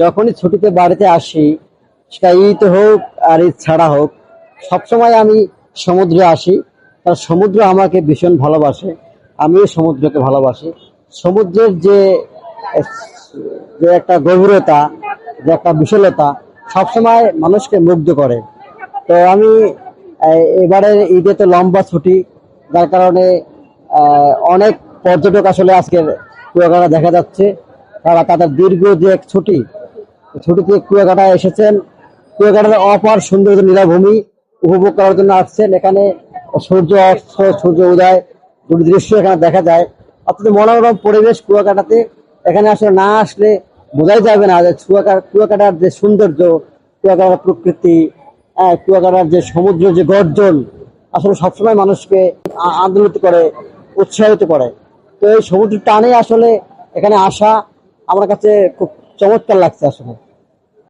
যখনই ছুটিতে বাড়িতে আসি সেটা ঈদ হোক আর ঈদ ছাড়া হোক সবসময় আমি সমুদ্রে আসি। কারণ সমুদ্র আমাকে ভীষণ ভালোবাসে আমিও সমুদ্রকে ভালোবাসি। সমুদ্রের যে যে একটা গভীরতা যে একটা বিশালতা সবসময় মানুষকে মুগ্ধ করে। তো আমি আহ, এবারের ঈদে তো লম্বা ছুটি যার কারণে অনেক পর্যটক আসলে আজকের কুয়াকাটা দেখা যাচ্ছে। তারা তাদের দীর্ঘ যে এক ছুটি ছুটিতে কুয়াকাটায় এসেছেন। কুয়াকাটার অপার সুন্দর নীলাভূমি উপভোগ করার জন্য আসছেন। এখানে সূর্য অস্ত সূর্য উদয় দুটি দৃশ্য এখানে দেখা যায়। অত্যন্ত মনোরম পরিবেশ কুয়াকাটাতে। এখানে আসলে না আসলে বোঝাই যাবে না যে কুয়াকাটা কুয়াকাটার যে সৌন্দর্য কুয়াকাটার প্রকৃতি হ্যাঁ, কুয়াকাটার যে সমুদ্র যে গর্জন আসলে সবসময় মানুষকে আন্দোলিত করে উৎসাহিত করে। তো এই সমুদ্র টানে আসলে এখানে আসা আমার কাছে খুব চমৎকার লাগছে আসলে।